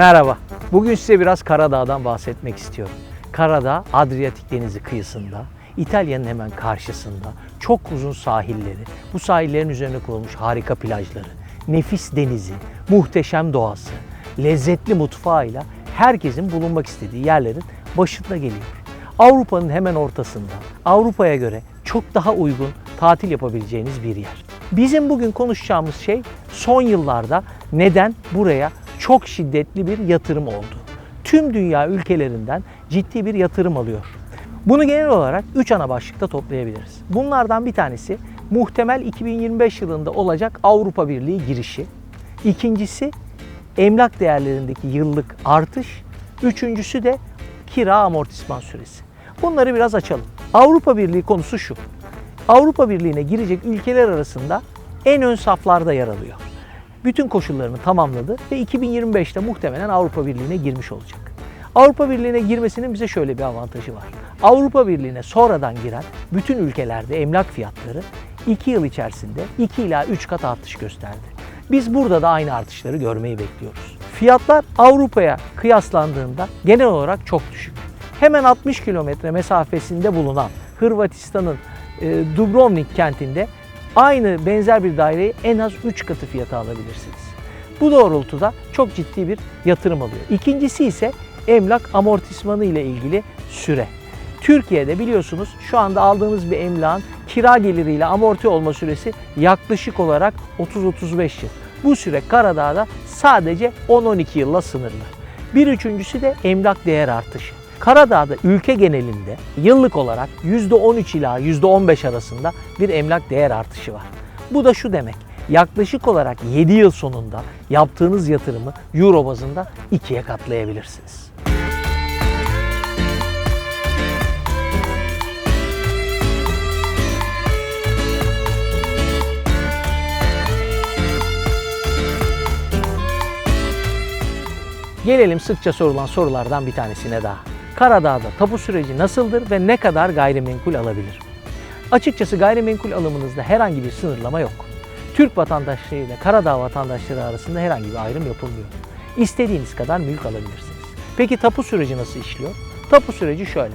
Merhaba. Bugün size biraz Karadağ'dan bahsetmek istiyorum. Karadağ, Adriyatik Denizi kıyısında, İtalya'nın hemen karşısında, çok uzun sahilleri, bu sahillerin üzerine kurulmuş harika plajları, nefis denizi, muhteşem doğası, lezzetli mutfağıyla herkesin bulunmak istediği yerlerin başında geliyor. Avrupa'nın hemen ortasında, Avrupa'ya göre çok daha uygun tatil yapabileceğiniz bir yer. Bizim bugün konuşacağımız şey son yıllarda neden buraya çok şiddetli bir yatırım oldu. Tüm dünya ülkelerinden ciddi bir yatırım alıyor. Bunu genel olarak 3 ana başlıkta toplayabiliriz. Bunlardan bir tanesi muhtemel 2025 yılında olacak Avrupa Birliği girişi. İkincisi emlak değerlerindeki yıllık artış. Üçüncüsü de kira amortisman süresi. Bunları biraz açalım. Avrupa Birliği konusu şu. Avrupa Birliği'ne girecek ülkeler arasında en ön saflarda yer alıyor. Bütün koşullarını tamamladı ve 2025'te muhtemelen Avrupa Birliği'ne girmiş olacak. Avrupa Birliği'ne girmesinin bize şöyle bir avantajı var. Avrupa Birliği'ne sonradan giren bütün ülkelerde emlak fiyatları 2 yıl içerisinde 2 ila 3 kat artış gösterdi. Biz burada da aynı artışları görmeyi bekliyoruz. Fiyatlar Avrupa'ya kıyaslandığında genel olarak çok düşük. Hemen 60 kilometre mesafesinde bulunan Hırvatistan'ın e, Dubrovnik kentinde aynı benzer bir daireyi en az 3 katı fiyata alabilirsiniz. Bu doğrultuda çok ciddi bir yatırım alıyor. İkincisi ise emlak amortismanı ile ilgili süre. Türkiye'de biliyorsunuz şu anda aldığınız bir emlakın kira geliriyle amorti olma süresi yaklaşık olarak 30-35 yıl. Bu süre Karadağ'da sadece 10-12 yılla sınırlı. Bir üçüncüsü de emlak değer artışı. Karadağ'da ülke genelinde yıllık olarak %13 ila %15 arasında bir emlak değer artışı var. Bu da şu demek. Yaklaşık olarak 7 yıl sonunda yaptığınız yatırımı euro bazında ikiye katlayabilirsiniz. Gelelim sıkça sorulan sorulardan bir tanesine daha. Karadağ'da tapu süreci nasıldır ve ne kadar gayrimenkul alabilir? Açıkçası gayrimenkul alımınızda herhangi bir sınırlama yok. Türk vatandaşları ile Karadağ vatandaşları arasında herhangi bir ayrım yapılmıyor. İstediğiniz kadar mülk alabilirsiniz. Peki tapu süreci nasıl işliyor? Tapu süreci şöyle.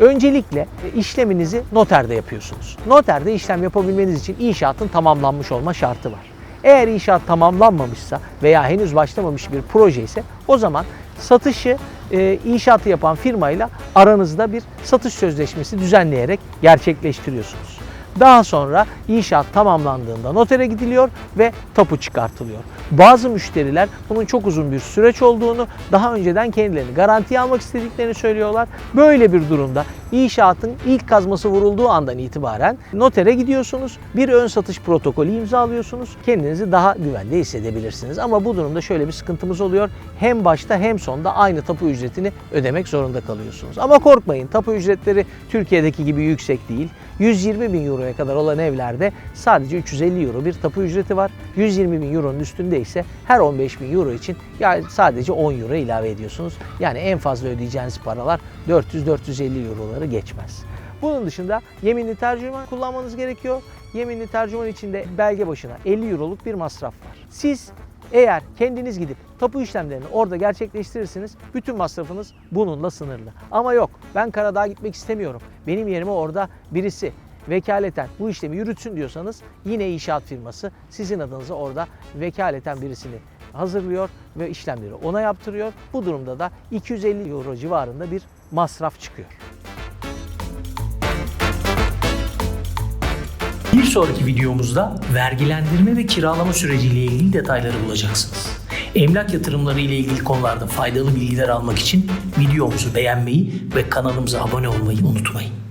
Öncelikle işleminizi noterde yapıyorsunuz. Noterde işlem yapabilmeniz için inşaatın tamamlanmış olma şartı var. Eğer inşaat tamamlanmamışsa veya henüz başlamamış bir proje ise o zaman satışı e, inşaatı yapan firmayla aranızda bir satış sözleşmesi düzenleyerek gerçekleştiriyorsunuz. Daha sonra inşaat tamamlandığında notere gidiliyor ve tapu çıkartılıyor. Bazı müşteriler bunun çok uzun bir süreç olduğunu, daha önceden kendilerini garantiye almak istediklerini söylüyorlar. Böyle bir durumda inşaatın ilk kazması vurulduğu andan itibaren notere gidiyorsunuz. Bir ön satış protokolü imzalıyorsunuz. Kendinizi daha güvende hissedebilirsiniz. Ama bu durumda şöyle bir sıkıntımız oluyor. Hem başta hem sonda aynı tapu ücretini ödemek zorunda kalıyorsunuz. Ama korkmayın tapu ücretleri Türkiye'deki gibi yüksek değil. 120 bin euroya kadar olan evlerde sadece 350 euro bir tapu ücreti var. 120 bin euronun üstünde ise her 15 bin euro için yani sadece 10 euro ilave ediyorsunuz. Yani en fazla ödeyeceğiniz paralar 400-450 euroları geçmez. Bunun dışında yeminli tercüman kullanmanız gerekiyor. Yeminli tercüman için de belge başına 50 euroluk bir masraf var. Siz eğer kendiniz gidip tapu işlemlerini orada gerçekleştirirsiniz, bütün masrafınız bununla sınırlı. Ama yok, ben Karadağ'a gitmek istemiyorum. Benim yerime orada birisi vekaleten bu işlemi yürütsün diyorsanız yine inşaat firması sizin adınıza orada vekaleten birisini hazırlıyor ve işlemleri ona yaptırıyor. Bu durumda da 250 euro civarında bir masraf çıkıyor. Bir sonraki videomuzda vergilendirme ve kiralama süreciyle ilgili detayları bulacaksınız. Emlak yatırımları ile ilgili konularda faydalı bilgiler almak için videomuzu beğenmeyi ve kanalımıza abone olmayı unutmayın.